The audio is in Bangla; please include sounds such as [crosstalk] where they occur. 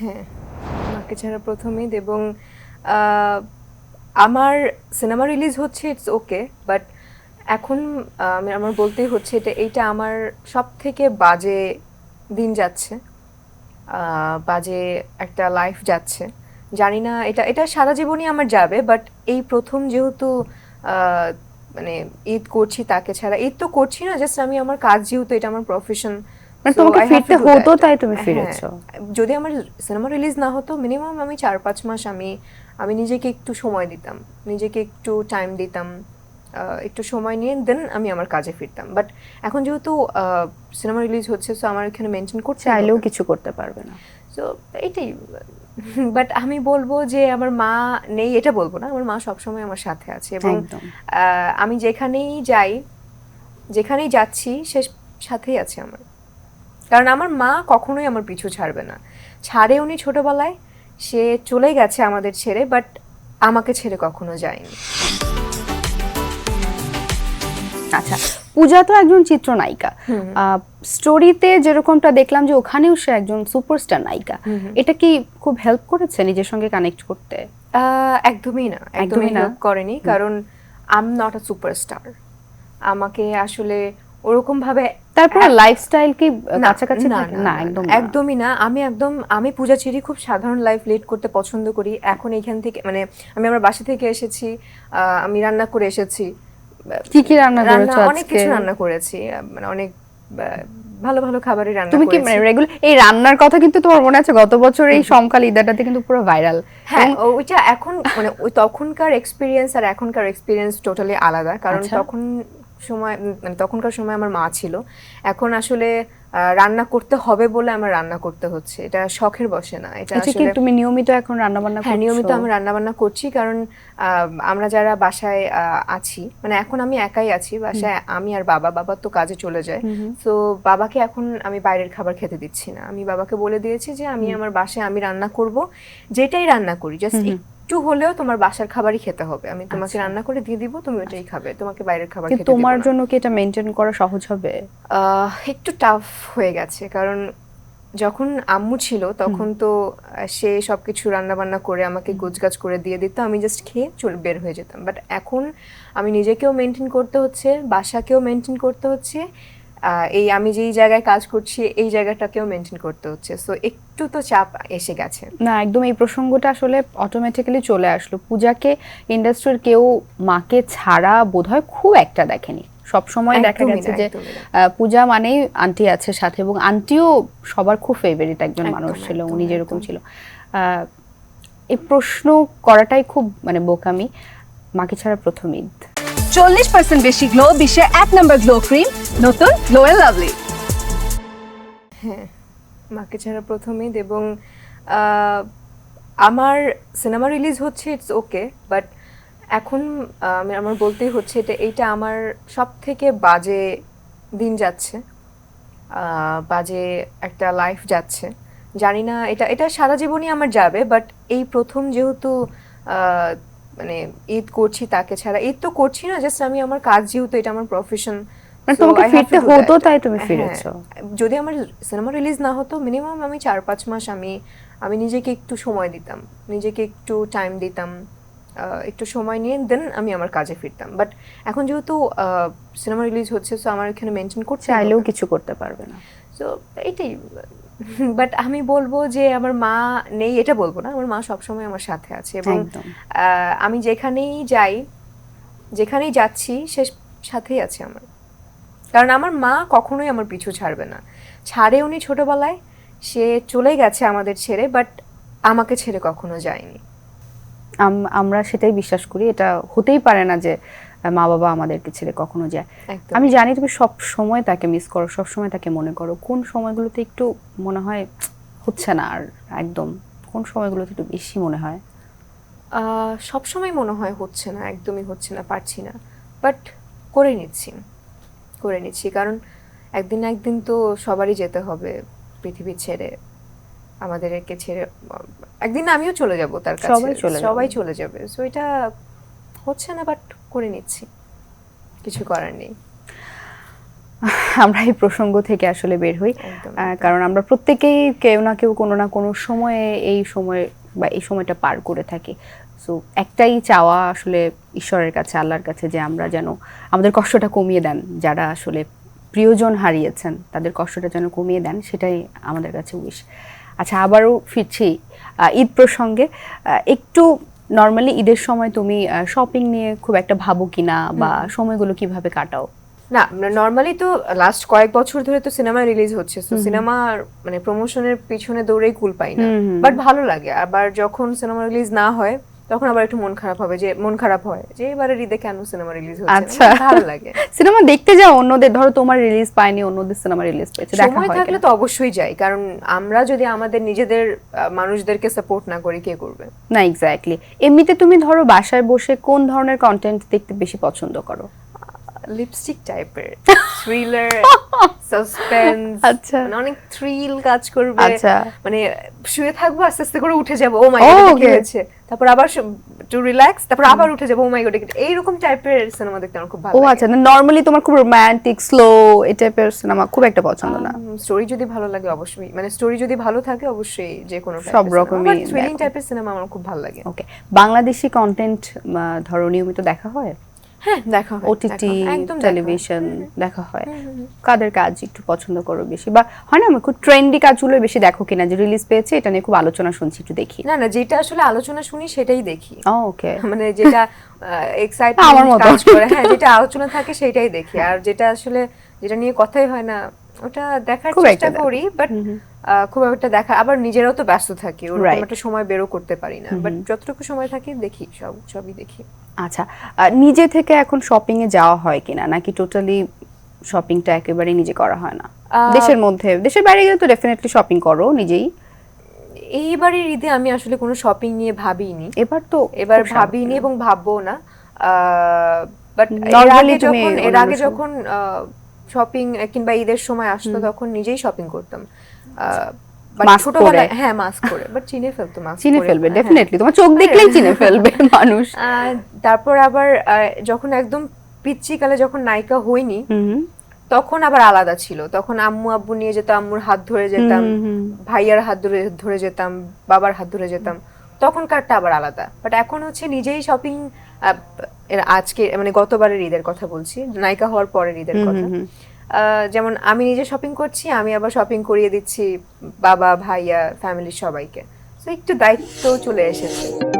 হ্যাঁ মাকে ছাড়া প্রথম ঈদ এবং আমার সিনেমা রিলিজ হচ্ছে ইটস ওকে বাট এখন আমি, আমার বলতেই হচ্ছে এটা, এইটা আমার সব থেকে বাজে দিন যাচ্ছে। বাজে একটা লাইফ যাচ্ছে। জানি না, এটা এটা সারা জীবনই আমার যাবে বাট এই প্রথম যেহেতু মানে ঈদ করছি তাকে ছাড়া, ঈদ তো করছি না জাস্ট আমি, আমার কাজ যেহেতু, এটা আমার প্রফেশন মানে তোমাকে ফিরতে হতো তাই তুমি ফিরেছো। যদি আমার সিনেমা রিলিজ না হতো মিনিমাম আমি চার পাঁচ মাস আমি আমি নিজেকে একটু সময় দিতাম। নিজেকে একটু টাইম দিতাম একটু সময় নিয়ে দেন আমি আমার কাজে ফিরতাম। বাট এখন যেহেতু সিনেমা রিলিজ হচ্ছে সো আমার এখানে মেনটেন করতে চাইলেও কিছু করতে পারবে না। সো এইটাই। বাট আমি বলব যে আমার মা নেই এটা বলব না আমার মা সবসময় আমার সাথে আছে এবং আহ, আমি যেখানেই যাই যেখানেই যাচ্ছি সে সাথেই আছে আমার। কারণ আমার মা কখনোই আমার পিছু ছাড়বে না। ছাড়ে উনি ছোটবেলায় সে চলে গেছে আমাদের ছেড়ে বাট আমাকে ছেড়ে কখনো যায়নি। আচ্ছা পূজা তো একজন চিত্রনায়িকা। স্টোরিতে যেরকমটা দেখলাম যে ওখানেও সে একজন সুপারস্টার নায়িকা। এটা কি খুব হেল্প করেছে নিজের সঙ্গে কানেক্ট করতে? আহ, একদমই না একদমই না? হেল্প করেনি কারণ আম নট আ সুপারস্টার আমাকে আসলে ওরকম ভাবে তারপর লাইফস্টাইল কি কাছাকাছি না, না, একদম। একদমই না। আমি একদম আমি পূজা চিরি খুব সাধারণ লাইফ লিড করতে পছন্দ করি। এখন এইখান থেকে মানে আমি আমার বাসা থেকে এসেছি আমি রান্না করে এসেছি। কি কি রান্না করেছ অনেক কিছু রান্না করেছি। মানে অনেক ভালো ভালো খাবারই রান্না তুমি কি মানে রেগুলার এই রান্নার কথা কিন্তু তোমার মনে আছে গত বছর এই সমকাল ঈদাটাতে কিন্তু পুরো ভাইরাল হ্যাঁ ওইটা এখন মানে ওই তখনকার এক্সপিরিয়েন্স আর এখনকার এক্সপিরিয়েন্স টোটালি আলাদা। কারণ আচ্ছা। তখন সময় মানে তখনকার সময় আমার মা ছিল। এখন আসলে রান্না করতে হবে বলে আমার রান্না করতে হচ্ছে। এটা শখের বসে না। এটা আচ্ছা আসলে তুমি নিয়মিত এখন রান্না বান্না হ্যাঁ করছ? নিয়মিত আমি রান্না বান্না করছি কারণ আহ, আমরা যারা বাসায় আহ, আছি মানে এখন আমি একাই আছি বাসায় আমি আর বাবা বাবা তো কাজে চলে যায়। তো বাবাকে এখন আমি বাইরের খাবার খেতে দিচ্ছি না। আমি বাবাকে বলে দিয়েছি যে আমি আমার বাসায় আমি রান্না করব যেটাই রান্না করি জাস্ট একটু হলেও তোমার বাসার খাবারই খেতে হবে। আমি তোমাকে রান্না করে দিয়ে দিব তুমি ওটাই খাবে। তোমাকে বাইরের খাবার খেতে তোমার জন্য কি এটা মেনটেন করা সহজ হবে? একটু টাফ হয়ে গেছে। কারণ যখন আম্মু ছিল তখন তো সে সবকিছু রান্না বান্না করে আমাকে গোছগাছ করে দিয়ে দিত। আমি জাস্ট খেয়ে চলে বের হয়ে যেতাম। বাট এখন আমি নিজেকেও মেনটেন করতে হচ্ছে বাসাকেও মেনটেন করতে হচ্ছে। এই আমি যেই জায়গায় কাজ করছি এই জায়গাটাকেও মেনটেন করতে হচ্ছে। সো একটু তো চাপ এসে গেছে। না একদম এই প্রসঙ্গটা আসলে অটোমেটিক্যালি চলে আসলো। পূজাকে ইন্ডাস্ট্রির কেউ মাকে ছাড়া বোধহয় খুব একটা দেখেনি। সব সময় দেখা গেছে যে পূজা মানেই আন্টি আছে সাথে এবং আন্টিও সবার খুব ফেভারিট একজন মানুষ ছিল উনি যেরকম। ছিল। আহ, এই প্রশ্ন করাটাই খুব মানে বোকামি। মাকে ছাড়া প্রথম ঈদ। চল্লিশ পার্সেন্ট বেশি গ্লো বিশ্বের এক নম্বর গ্লো ক্রিম নতুন গ্লো এন্ড লাভলি হ্যাঁ মাকে ছাড়া প্রথম ঈদ এবং আমার সিনেমা রিলিজ হচ্ছে ইটস ওকে বাট এখন আমি, আমার বলতেই হচ্ছে এটা, এইটা আমার সব থেকে বাজে দিন যাচ্ছে বাজে একটা লাইফ যাচ্ছে। জানি না, এটা এটা সারা জীবনই আমার যাবে বাট এই প্রথম যেহেতু মানে ঈদ করছি তাকে ছাড়া। ঈদ তো করছি না জাস্ট আমি আমার কাজ যেহেতু এটা আমার প্রফেশন মানে তোমাকে ফিরতে হতো তাই তুমি ফিরেছো? যদি আমার সিনেমা রিলিজ না হতো মিনিমাম আমি চার পাঁচ মাস আমি আমি নিজেকে একটু সময় দিতাম নিজেকে একটু টাইম দিতাম একটু সময় নিয়ে দেন আমি আমার কাজে ফিরতাম। বাট এখন যেহেতু সিনেমা রিলিজ হচ্ছে সো আমার এখানে মেনটেন করতে চাইলেও কিছু করতে পারবে না। সো এইটাই বাট আমি বলব যে আমার মা নেই এটা বলব না আমার মা সবসময় আমার সাথে আছে এবং আমি যেখানেই যাই যেখানেই যাচ্ছি সে সাথেই আছে আমার। কারণ আমার মা কখনোই আমার পিছু ছাড়বে না। ছাড়ে উনি ছোটবেলায় সে চলে গেছে আমাদের ছেড়ে বাট আমাকে ছেড়ে কখনো যায়নি। আম- আমরা সেটাই বিশ্বাস করি এটা হতেই পারে না যে মা বাবা আমাদেরকে ছেড়ে কখনো যায়। আমি জানি তুমি সব সময় তাকে মিস করো সব সময় তাকে মনে করো। কোন সময়গুলোতে একটু মনে হয় হচ্ছে না আর একদম? কোন সময়গুলোতে একটু বেশি মনে হয়? আহ, সবসময় মনে হয় হচ্ছে না একদমই হচ্ছে না পারছি না। বাট করে নিচ্ছি করে নিচ্ছি। কারণ একদিন না একদিন তো সবারই যেতে হবে পৃথিবী ছেড়ে। আমাদেরকে ছেড়ে একদিন আমিও চলে যাব তার কাছে। সবাই চলে সবাই চলে যাবে। সো এটা হচ্ছে না বাট করে নিচ্ছি। কিছু করার নেই। আমরা এই প্রসঙ্গ থেকে আসলে বের হই। কারণ আমরা প্রত্যেকেই কেউ না কেউ কোনো না কোনো সময়ে এই সময় বা এই সময়টা পার করে থাকি। সো একটাই চাওয়া আসলে ঈশ্বরের কাছে আল্লাহর কাছে যে আমরা যেন আমাদের কষ্টটা কমিয়ে দেন যারা আসলে প্রিয়জন হারিয়েছেন তাদের কষ্টটা যেন কমিয়ে দেন সেটাই আমাদের কাছে উইশ আচ্ছা আবারও ফিরছি ঈদ প্রসঙ্গে। একটু নর্মালি ঈদের সময় তুমি শপিং নিয়ে খুব একটা ভাবো কিনা বা সময়গুলো কীভাবে কাটাও? না নর্মালি তো লাস্ট কয়েক বছর ধরে তো সিনেমা রিলিজ হচ্ছে তো সিনেমা মানে প্রমোশনের পিছনে দৌড়েই কুল পাই না। বাট ভালো লাগে আবার যখন সিনেমা রিলিজ না হয় তখন আবার একটু মন খারাপ হবে যে মন খারাপ হয় যে এবারে ঈদে কেন সিনেমা রিলিজ হচ্ছে? আচ্ছা। ভালো লাগে। [laughs] সিনেমা দেখতে যাও অন্যদের ধরো তোমার রিলিজ পায়নি অন্যদের সিনেমা রিলিজ পেয়েছে দেখা হয় থাকলে তো অবশ্যই যাই কারণ আমরা যদি আমাদের নিজেদের মানুষদেরকে সাপোর্ট না করি কে করবে? না এক্স্যাক্টলি এমনিতে তুমি ধরো বাসায় বসে কোন ধরনের কন্টেন্ট দেখতে বেশি পছন্দ করো? লিপস্টিক টাইপের থ্রিলার সাসপেন্স আচ্ছা। মানে অনেক থ্রিল কাজ করবে। আচ্ছা। মানে শুয়ে থাকব আস্তে আস্তে করে উঠে যাব। ও মাই গড কি হয়েছে? তারপর আবার টু রিল্যাক্স তারপর আবার উঠে যাব। মাই গড এইরকম টাইপের সিনেমা দেখতে আমার খুব ভালো ও আচ্ছা নর্মালি তোমার খুব রোমান্টিক স্লো এই টাইপের সিনেমা খুব একটা পছন্দ না। স্টোরি যদি ভালো লাগে অবশ্যই। মানে স্টোরি যদি ভালো থাকে অবশ্যই যে কোনো সব রকমই থ্রিলিং। টাইপের সিনেমা আমার খুব ভালো লাগে। ওকে বাংলাদেশি কন্টেন্ট ধরো নিয়মিত দেখা হয়? হ্যাঁ দেখা হয় ওটিটি। টেলিভিশন দেখা হয়। কাদের কাজ একটু পছন্দ করো বেশি? বা হয় না খুব ট্রেন্ডি কাজগুলো বেশি দেখো কিনা? যে রিলিজ পেয়েছে এটা নিয়ে খুব আলোচনা শুনছি একটু দেখি। না না যেটা আসলে আলোচনা শুনি সেটাই দেখি। ওকে [laughs] মানে যেটা এক্সাইটমেন্ট আমার মতো। হ্যাঁ যেটা আলোচনা থাকে সেটাই দেখি। আর যেটা আসলে যেটা নিয়ে কথাই হয় না ওটা দেখার চেষ্টা করি বাট খুব একটা দেখা আবার নিজেরাও তো ব্যস্ত থাকি ওরকম একটা সময় বেরো করতে পারি না। বাট যতটুকু সময় থাকে দেখি সব সবই দেখি। আচ্ছা নিজে থেকে এখন শপিং এ যাওয়া হয় কিনা? নাকি টোটালি শপিংটা একেবারে নিজে করা হয় না? দেশের মধ্যে দেশের বাইরে গেলে তো ডেফিনেটলি শপিং করো নিজেই। এইবারের ঈদে আমি আসলে কোনো শপিং নিয়ে ভাবিনি। এবার তো এবার ভাবিনি এবং ভাববো না। বাট এর আগে যখন এর আগে যখন শপিং কিংবা ঈদের সময় আসতো তখন নিজেই শপিং করতাম। ছোটবেলায় হ্যাঁ মাস্ক করে বাট চিনে ফেলতো মাস্ক চিনে ফেলবে ডেফিনেটলি তোমার চোখ দেখলেই চিনে [laughs] ফেলবে মানুষ। তারপর আবার যখন একদম পিচ্ছি কালে যখন নায়িকা হইনি তখন আবার আলাদা ছিল। তখন আম্মু আব্বু নিয়ে যেতাম আম্মুর হাত ধরে যেতাম। ভাইয়ার হাত ধরে ধরে যেতাম বাবার হাত ধরে যেতাম। তখনকারটা আবার আলাদা। বাট এখন হচ্ছে নিজেই শপিং আজকে মানে গতবারের ঈদের কথা বলছি নায়িকা হওয়ার পরের ঈদের কথা। যেমন আমি নিজে শপিং করছি, আমি আবার শপিং করিয়ে দিচ্ছি বাবা, ভাইয়া ফ্যামিলির সবাইকে। তো একটু দায়িত্ব চলে এসেছে।